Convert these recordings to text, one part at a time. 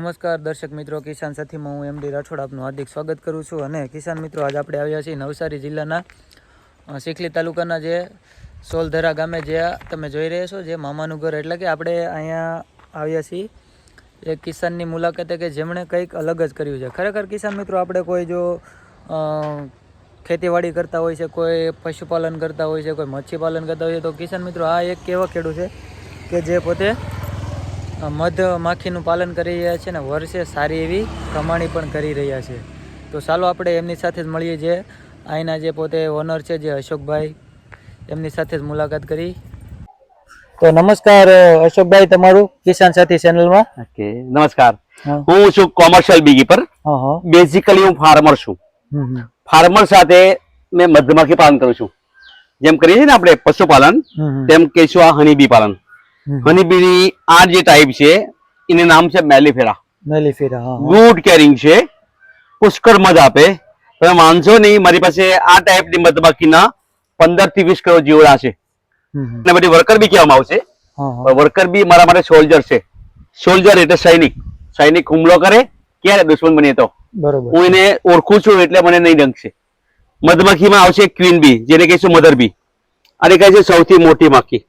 નમસ્કાર, દર્શક મિત્રો. કિસાન સાથીમાં હું એમડી રાઠોડ આપનું હાર્દિક સ્વાગત કરું છું. અને કિસાન મિત્રો, આજ આપણે આવ્યા છીએ નવસારી જિલ્લાના ચીખલી તાલુકાના જે સોલધરા ગામે જે તમે જોઈ રહ્યા છો, જે મામાનું ઘર. એટલે કે આપણે અહીંયા આવ્યા છીએ એક કિસાનની મુલાકાતે કે જેમણે કંઈક અલગ જ કર્યું છે. ખરેખર કિસાન મિત્રો, આપણે કોઈ જો ખેતીવાડી કરતા હોય છે, કોઈ પશુપાલન કરતા હોય છે, કોઈ મચ્છીપાલન કરતા હોય છે, તો કિસાન મિત્રો, આ એક એવો ખેડૂત છે કે જે પોતે મધ માખીનું પાલન કરી રહ્યા છે અને વર્ષે સારી એવી કમાણી પણ કરી રહ્યા છે. તો ચાલો આપણે એમની સાથે જ મળીએ જે અહીંના જે પોતે ઓનર છે જે અશોકભાઈ એમની સાથે જ મુલાકાત કરી. તો નમસ્કાર અશોકભાઈ તમારું કિસાન સાથી ચેનલમાં. ઓકે નમસ્કાર. હું. છું કોમર્શિયલ બીગીપર બેઝિકલી હું ફાર્મર છું. ફાર્મર સાથે મેં મધમાખી પાલન કરું છું. જેમ કરીએ છીએ ને આપણે પશુપાલન. તેમ કહીશું આ હનીબી પાલન. હનીબીની આ જે ટાઈપ છે એને નામ છે મેલીફેરા. મેલીફેરા હા. ગુડ કેરિંગ છે પુષ્કળ મધ આપે. તમે માનશો નહીં મારી પાસે આ ટાઈપની મધમાખીના પંદરથી વીસ કરોડ જીવડા છે. અને બધી વર્કર બી કહેવામાં આવશે. વર્કર બી મારા માટે સોલ્જર છે. સોલ્જર એટલે સૈનિક. સૈનિક હુમલો કરે ક્યારે દુશ્મન બની તો? બરોબર. હું એને ઓળખું છું એટલે મને નહીં ડંકશે મધમાખીમાં આવશે ક્વીન બી જેને કહીશું મધર બી અને કહે છે સૌથી મોટી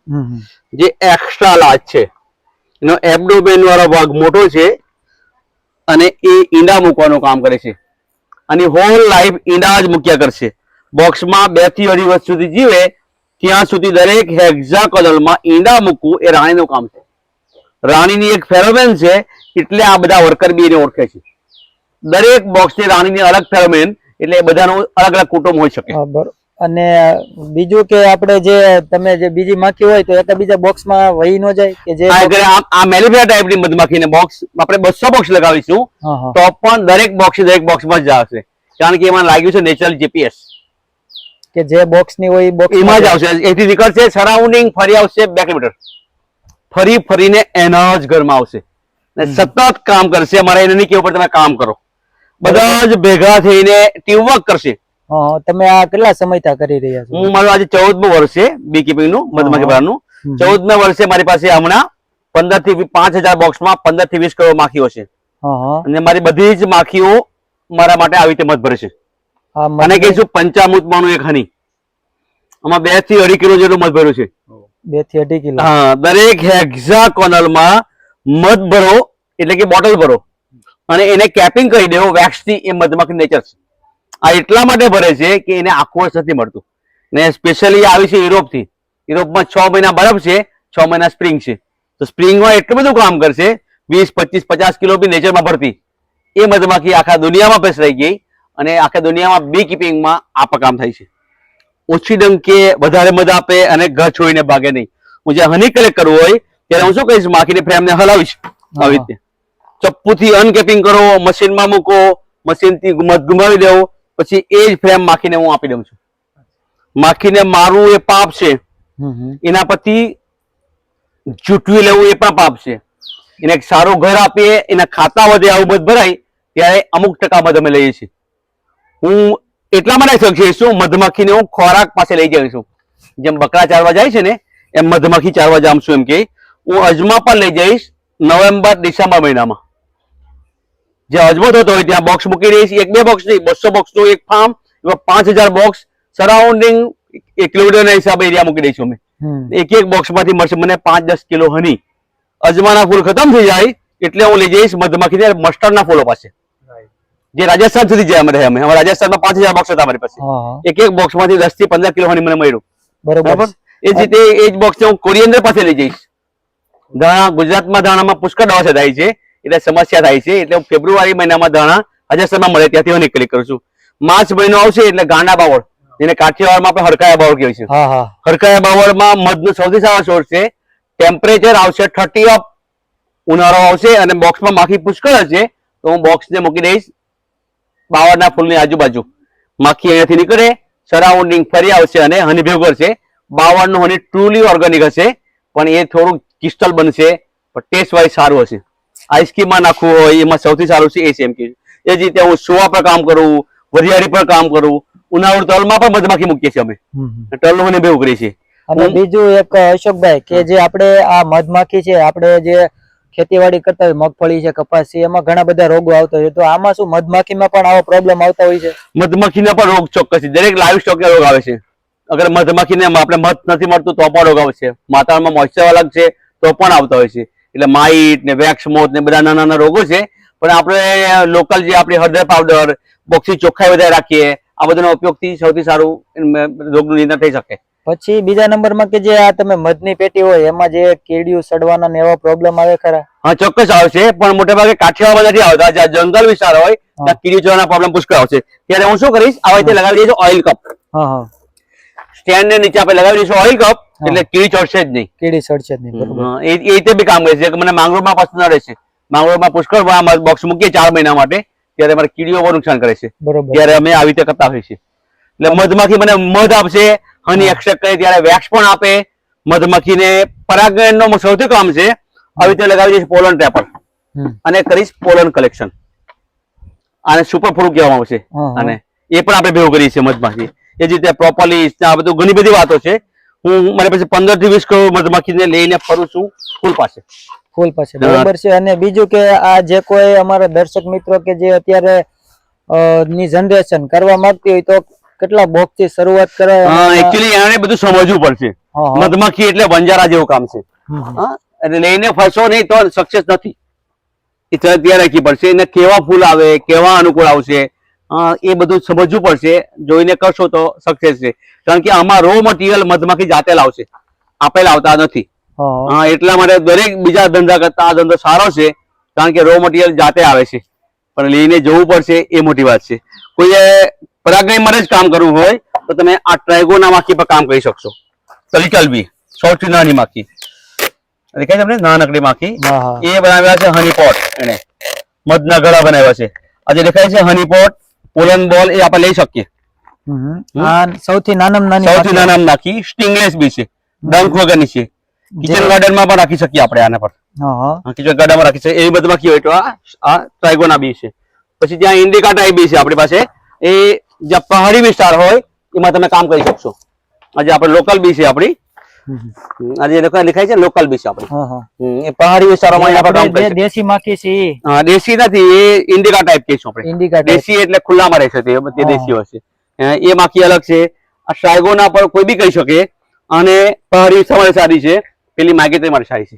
હમ. જે એક્સ્ટ્રા લાર્જ છે. એનો એબડોમેન વાળો ભાગ મોટો છે અને એ ઈંડા મૂકવાનું કામ કરે છે. અને હોલ લાઈફ ઈંડા જ મૂક્યા કરશે. બોક્સમાં બેથી અઢી વર્ષ સુધી જીવે ત્યાં સુધી દરેક હેક્ઝાકોનલમાં ઈંડા મૂકવું એ રાણીનું કામ છે. રાણીની એક ફેરોમેન છે એટલે આ બધા વર્કર બી એને ઓળખે છે. દરેક બોક્સની રાણીની અલગ ફેરોમેન એટલે બધાનું અલગ અલગ કુટુંબ હોઈ શકે. અને બીજું કે આપણે જે તમે જે બીજી માખી હોય તો એકબીજા બોક્સમાં વહી ન જાય કે જે આ મેલિફેરા ટાઈપની મધમાખીને બોક્સ આપણે બસો બોક્સ લગાવીશું તો પણ દરેક બોક્સ દરેક બોક્સમાં જ આવશે. કારણ કે એમાં લાગ્યું છે નેચરલ જીપીએસ કે જે બોક્સની હોય બોક્સ એમાં જ આવશે. એથી નીકળશે સરાઉન્ડિંગ ફરી આવશે બે કિલોમીટર. ફરી ફરીને એના જ ઘરમાં આવશે. ને સતત કામ કરશે. અમારે એને નહીં કેવું પડે તમે કામ કરો. બધા જ ભેગા થઈને ટીમવર્ક કરશે. તમે આ કેટલા સમયથી કરી રહ્યા છો? હું મારું આજે ચૌદમું વર્ષ છે બી કીપિંગનું મધમાખી પાલનનું. ચૌદમા વર્ષે મારી પાસે હમણાં પંદરથી પાંચ હજાર બોક્સમાં પંદરથી વીસ કરોડ માખીઓ છે. અને મારી બધી જ માખીઓ મારા માટે આવી રીતે મત ભરે છે અને કહીશું પંચામૃત પંચામૃતમાંનું એક હની. આમાં બેથી અઢી કિલો જેટલું મધ ભર્યું છે. બેથી અઢી કિલો. હા દરેક હેક્ઝાકોનલમાં મધ ભરો એટલે કે બોટલ ભરો. અને એને કેપિંગ કરી દેવો વેક્સથી એ મધમાખી નેચર છે. આ એટલા માટે ભરે છે કે એને આખું વર્ષ નથી મળતું. ને સ્પેશિયલી આવી છે યુરોપથી. યુરોપમાં છ મહિના બરફ છે છ મહિના સ્પ્રિંગ છે. તો સ્પ્રિંગમાં એટલું બધું કામ કરશે વીસ પચીસ પચાસ કિલો બી નેચરમાં ભરતી. એ મધમાખી આખા દુનિયામાં પેસરાઈ ગઈ અને આખા દુનિયામાં બી કીપિંગમાં આ કામ થાય છે. ઓછી ડંકે વધારે મધ આપે અને ઘર છોડીને ભાગે નહીં. હું જે હની કલેક્ટ કરવું હોય ત્યારે હું શું કહીશ? માખીની ફ્રેમને હલાવીશ. આવી રીતે. ચપ્પુથી અનકેપિંગ કરો મશીનમાં મૂકો મશીનથી મધ ગુમાવી દેવો. પછી એ જ ફ્રેમ માખીને હું આપી દઉં છું. માખીને મારું એ પાપ છે. એના પરથી ચૂંટવી લેવું એ પણ પાપ છે. એને એક સારું ઘર આપીએ એના ખાતા વધે આવું બધું ભરાય ત્યારે અમુક ટકા મધ અમે લઈએ છીએ. હું એટલા માટે સક્ષી છું મધમાખીને હું ખોરાક પાસે લઈ જઈશ છું. જેમ બકરા ચારવા જાય છે ને એમ મધમાખી ચારવા જામ છું એમ કે હું અજમા પણ લઈ જઈશ નવેમ્બર ડિસેમ્બર મહિનામાં. જે અજમત હતો હોય ત્યાં બોક્સ મૂકી દઈશ એક બે બોક્સ નહીં બસો બોક્સનું એક ફાર્મ એમાં પાંચ હજાર બોક્સ સરાઉન્ડિંગ એક કિલોમીટરના હિસાબે એરિયા મૂકી દઈશું અમે. એક એક બોક્સમાંથી મળશે મને પાંચ દસ કિલો હની અજમાના ફૂલ ખતમ થઈ જાય એટલે હું લઈ જઈશ મધમાખી મસ્ટર્ડ ના ફૂલો પાસે. જે રાજસ્થાન સુધી જાય અમે રહે અમે. અમારા રાજસ્થાનમાં પાંચ હજાર બોક્સ હતા અમારી પાસે. એક એક બોક્સમાંથી દસથી પંદર કિલો હની મને મળ્યું. બરોબર. એ જ રીતે એ જ બોક્સ હું કોરિયન્ડર પાસે લઈ જઈશ. ધાણા ગુજરાતમાં ધાણામાં પુષ્કળ દવા થાય છે. એટલે સમસ્યા થાય છે. એટલે ફેબ્રુઆરી મહિનામાં ધાણા રાજસ્થાનમાં મળે ત્યાંથી હું નીકળી કરું છું. માર્ચ મહિનો આવશે એટલે ગાંડા બાવળ. જેને કાઠિયાવાડમાં આપણે હરકાયા બાવળ કહીએ છે. હા હા. હરકાયા બાવળમાં મધનું સૌથી સારા સોર્સ છે. ટેમ્પરેચર આવશે થર્ટી અપ. ઉનાળો આવશે અને બોક્સમાં માખી પુષ્કળ હશે. તો હું બોક્સને મૂકી દઈશ. બાવળના ફૂલની આજુબાજુ માખી અહીંયાથી નીકળે. સરાઉન્ડિંગ ફરી આવશે અને હની ભેગું કરશે. બાવળનું હની ટ્રુલી ઓર્ગેનિક હશે. પણ એ થોડું ક્રિસ્ટલ બનશે. પણ ટેસ્ટ વાઇઝ સારું હશે. આઈસ્ક્રીમમાં નાખવું હોય એમાં સૌથી સારું છે એ એમ કે એ જ રીતે હું સુવા પર કામ કરું વરિયાળી પર કામ કરું ઉનાળુ તલમાં પણ મધમાખી મૂકીએ છીએ અમે. તલ હમ. બે ભેગું છીએ. અને બીજું એક અશોકભાઈ કે જે આપણે આ મધમાખી છે આપણે જે ખેતીવાડી કરતા હોય મગફળી છે કપાસ છે એમાં ઘણા બધા રોગો આવતા હોય તો આમાં શું મધમાખીમાં પણ આવો પ્રોબ્લેમ આવતા હોય છે? મધમાખીને પણ રોગ ચોક્કસ છે. દરેક લાઈવ સ્ટોકને રોગ આવે છે. અગર મધમાખીને આપણે મધ નથી મળતું તો પણ રોગ આવે છે. વાતાવરણમાં મોઇસ્ચર અલગ છે તો પણ આવતા હોય છે. એટલે માઇટ ને વેક્સ મોત ને બધા નાના નાના રોગો છે. પણ આપણે લોકલ જે આપણી હળદર પાવડર બોક્સી ચોખ્ખાઈ વધારે રાખીએ આ બધાનો ઉપયોગથી સૌથી સારું રોગનું નિદાન થઈ શકે. પછી બીજા નંબરમાં કે જે આ તમે મધની પેટી હોય એમાં જે કીડિયું સડવાના એવા પ્રોબ્લેમ આવે ખરા? હા ચોક્કસ આવશે પણ મોટે ભાગે કાઠિયાવાડ નથી આવતા. જ્યાં જંગલ વિસ્તાર હોય ત્યાં કીડી ચોરાના પ્રોબ્લેમ પુષ્કળ આવશે. ત્યારે હું શું કરીશ આ રીતે લગાવી દઈશ ઓઇલ કપ હા હા. સ્ટેન્ડ ને નીચે આપણે લગાવી દઈશું ઓઇલ કપ એટલે કીડી ચડશે જ નહીં. કીડી ચડશે જ નહીં એ રીતે બી કામ કરે છે. મને માંગરોળમાં પસંદ રહે છે. માંગરોળમાં પુષ્કળ બોક્સ મૂકીએ ચાર મહિના માટે ત્યારે મારે કીડીઓ બહુ નુકસાન કરે છે. ત્યારે અમે આવી રીતે કરતા હોઈએ છીએ. એટલે મધમાખી મને મધ આપશે હની એક્સટ્રેક્ટ કરે ત્યારે વેક્સ પણ આપે. મધમાખીને નો સૌથી કામ છે આવી રીતે લગાવી દઈશ પોલન ટ્રેપર અને કરીશ પોલન કલેક્શન આને સુપર ફ્રૂટ કહેવામાં આવશે. અને એ પણ આપણે ભેગું કરીએ છીએ મધમાખી એ જ રીતે પ્રોપરલી આ બધું ઘણી બધી વાતો છે. હું મારી પાસે પંદરથી વીસ કરોડ મધમાખીને લઈને ફરું છું ફૂલ પાસે. ફૂલ પાસે. બરાબર છે. અને બીજું કે આ જે કોઈ અમારા દર્શક મિત્રો કે જે અત્યારે ની જનરેશન કરવા માંગતી હોય તો કેટલા બોક્સથી શરૂઆત કરે? એકચ્યુઅલી એને બધું સમજવું પડશે. મધમાખી એટલે વંજારા જેવું કામ છે. એટલે લઈને ફરશો નહીં તો સક્સેસ નથી. એ તરત ત્યાં રાખવી પડશે. એને કેવા ફૂલ આવે કેવા અનુકૂળ આવશે? એ બધું સમજવું પડશે. જોઈને કરશો તો સક્સેસ છે. કારણ કે આમાં રો મટીરિયલ મધમાખી જાતે લાવશે. આપે લાવતા નથી. એટલા માટે દરેક બીજા ધંધા કરતા આ ધંધો સારો છે. કારણ કે રો મટીરિયલ જાતે આવે છે. પણ લઈને જવું પડશે એ મોટી વાત છે. કોઈએ પરાગણી જ કામ કરવું હોય તો તમે આ ટ્રાયગોના માખી પર કામ કરી શકશો. તલિકલ બી સૌથી નાની માખી. દેખાય તમને? નાનકડી માખી. એ બનાવ્યા છે હની પોટ એને મધના ગળા બનાવ્યા છે. આજે દેખાય છે હની પોટ પોલન બોલ એ આપણે લઈ શકીએ. સૌથી નાનામાં નાની સૌથી નાનામાં નાખી સ્ટિંગલેસ બી છે. ડંખ વગરની છે. કિચન ગાર્ડનમાં પણ રાખી શકીએ આપણે આના પર. કિચન ગાર્ડનમાં રાખી શકીએ. એવી બધમાં બાકી હોય તો આ ટ્રાઇગોના બી છે. પછી ત્યાં ઇન્ડિકા ટાઈપ બી છે આપણી પાસે. એ જ્યાં પહાડી વિસ્તાર હોય એમાં તમે કામ કરી શકશો. આજે આપણે લોકલ બી છે આપણી. આજે એ લખાય છે લોકલ છે આપણી. હા, હા. એ પહાડી વિસ્તારોમાં એના પર કામ કરે છે. દેશી માખી છે હા દેશી નથી એ ઇન્ડિકા ટાઈપ કહીશું આપણે. ઇન્ડિકા દેશી એટલે ખુલ્લામાં રહે છે તે તે દેશી હોય છે. એ માખી અલગ છે. આ સાયગોના પર કોઈ બી કહી શકે. અને પહાડી વિસ્તારમાં સારી છે. પેલી માગેતરી મારી સારી છે.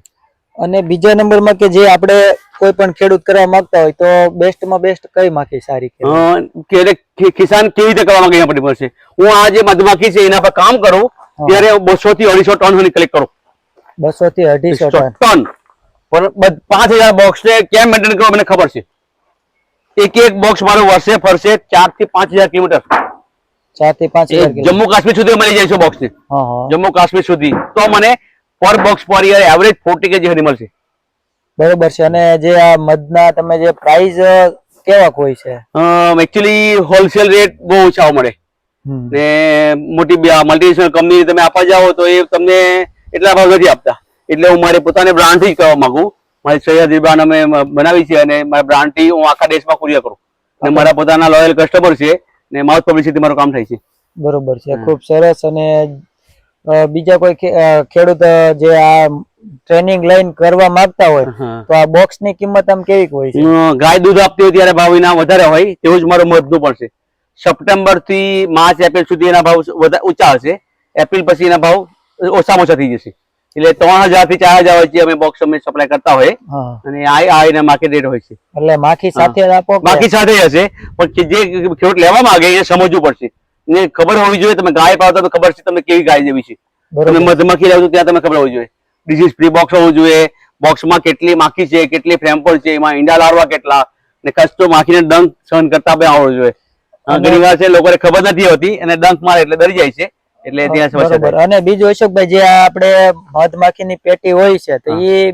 અને બીજા નંબરમાં કે જે આપણે કોઈ પણ ખેડૂત કરવા માંગતા હોય તો બેસ્ટમાં બેસ્ટ કઈ માખી સારી? કે કિસાન કેવી રીતે કરવા માંગે depend છે હું આ જે મધમાખી છે એના પર કામ કરું. ત્યારે બસો થી અઢીસો ટન સુધી કલેક્ટ કરું. બસો થી અઢીસો ટન. પણ પાંચ હજાર બોક્સ ને કેમ મેન્ટેન કરવા મને ખબર છે? એક એક બોક્સ મારું વર્ષે ફરશે ચારથી પાંચ હજાર કિલોમીટર. ચારથી પાંચ જમ્મુ કાશ્મીર સુધી મળી જાય છે બોક્સ ને. જમ્મુ કાશ્મીર સુધી. તો મને પર બોક્સ પર યર એવરેજ ફોર્ટી કેજી સુધી મળશે. બરોબર છે. અને જે આ મધના તમે જે પ્રાઇસ કેવા કોઈ છે? એકચ્યુઅલી હોલસેલ રેટ બહુ ઓછા મળે. ને મોટી મલ્ટીનેશનલ કંપની તમે આપવા જાઓ તો એ તમને એટલા ભાવ નથી આપતા. એટલે હું મારી પોતાની બ્રાન્ડથી જ કરવા માંગુ. મારી સહ્યાદ્રી બ્રાન્ડ અમે બનાવી છે અને મારા બ્રાન્ડથી હું આખા દેશમાં કુરિયર કરું. અને મારા પોતાના લોયલ કસ્ટમર છે ને માઉથ પબ્લિસિટી મારું કામ થાય છે. બરોબર છે ખૂબ સરસ અને બીજા કોઈ ખેડૂત જે આ ટ્રેનિંગ લઈને કરવા માંગતા હોય તો આ બોક્સની કિંમત આમ કેવી હોય છે? ગાય દૂધ આપતી હોય ત્યારે ભાવ એના વધારે હોય તેવું જ મારું મધનું પણ છે. સપ્ટેમ્બરથી માર્ચ એપ્રિલ સુધી એના ભાવ ઊંચા હશે. એપ્રિલ પછી એના ભાવ ઓછામાં ઓછા થઈ જશે. એટલે ત્રણ હજારથી ચાર હજાર વચ્ચે અમે બોક્સ અમે સપ્લાય કરતા હોય. અને આ આ એના માર્કેટ રેટ હોય છે. એટલે માખી સાથે આપો માખી સાથે હશે. પણ જે ખેડૂત લેવા માંગે એ સમજવું પડશે. એને ખબર હોવી જોઈએ તમે ગાય પાવતા તો ખબર છે તમે કેવી ગાય જેવી છે. તમે મધમાખી લાવજો ત્યાં તમે ખબર હોવી જોઈએ. ડિઝીઝ ફ્રી બોક્સ હોવું જોઈએ. બોક્સમાં કેટલી માખી છે કેટલી ફ્રેમ્પલ છે એમાં ઈંડા લારવા કેટલા. ને કચ્છ તો માખીને દંગ સહન કરતા બે આવડવું જોઈએ. ઘણી વાર છે લોકોને ખબર નથી હોતી અને ડંક મારે એટલે ડરી જાય છે એટલે ત્યાં સમસ્યા અને બીજું અશોકભાઈ જે આપણે મધમાખીની પેટી હોય છે તો એ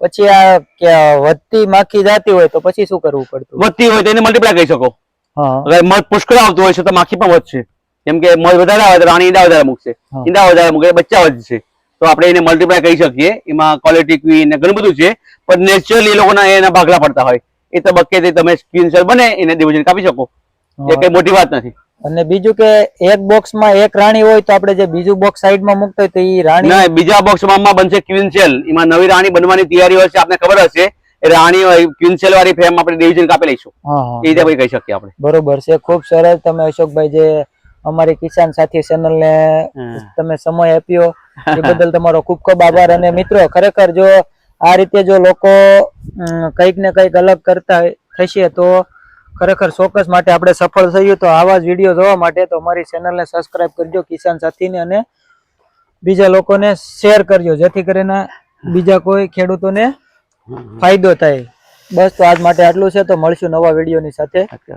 પછી આ કે વધતી માખી જાતી હોય તો પછી શું કરવું પડતું? વધતી હોય તો એને મલ્ટીપ્લાય કરી શકો. હા. અગર મધ પુષ્કળ આવતું હોય છે તો માખી પણ વધશે. કેમ કે મધ વધારે આવે તો રાણી ઈંડા વધારે મૂકશે. ઈંડા વધારે મૂકે બચ્ચા વધશે. તો આપણે એને મલ્ટીપ્લાય કરી શકીએ. એમાં ક્વોલિટી ક્વીન ને ઘણું બધું છે પણ નેચરલી એ લોકોના એના ભાગલા પડતા હોય. એ તબક્કે તમે સ્કિન સેલ બને એને ડિવિઝન કાપી શકો. એ કઈ મોટી વાત નથી. અને બીજું કે એક બોક્સમાં એક રાણી હોય તો આપણે જે બીજું બોક્સ સાઈડમાં મુકતો હોય તો એ રાણી ના બીજા બોક્સમાં બનશે ક્વીન સેલ. એમાં નવી રાણી બનવાની તૈયારી હોય છે આપને ખબર હશે. રાણી ક્વીન સેલ વાળી ફ્રેમ આપણે ડિવિઝન કાપી લઈશું. હા હા. એ રીતે કહી શકીએ આપણે. બરોબર છે ખૂબ સરસ. તમે અશોકભાઈ જે અમારી કિસાન સાથી ચેનલ ને તમે સમય આપ્યો એ બદલ તમારો ખૂબ ખૂબ આભાર. અને મિત્રો ખરેખર જો આ રીતે જો લોકો કંઈક ને કંઈક અલગ કરતા થશે તો ખરેખર ચોક્કસ માટે આપણે સફળ થયું તો આવા જ વીડિયો જોવા માટે તો અમારી ચેનલને સબસ્ક્રાઇબ કરજો કિસાન સાથીને અને બીજા લોકોને શેર કરજો જેથી કરીને બીજા કોઈ ખેડૂતોને ફાયદો થાય. બસ તો આજ માટે આટલું છે તો મળશું નવા વિડીયોની સાથે.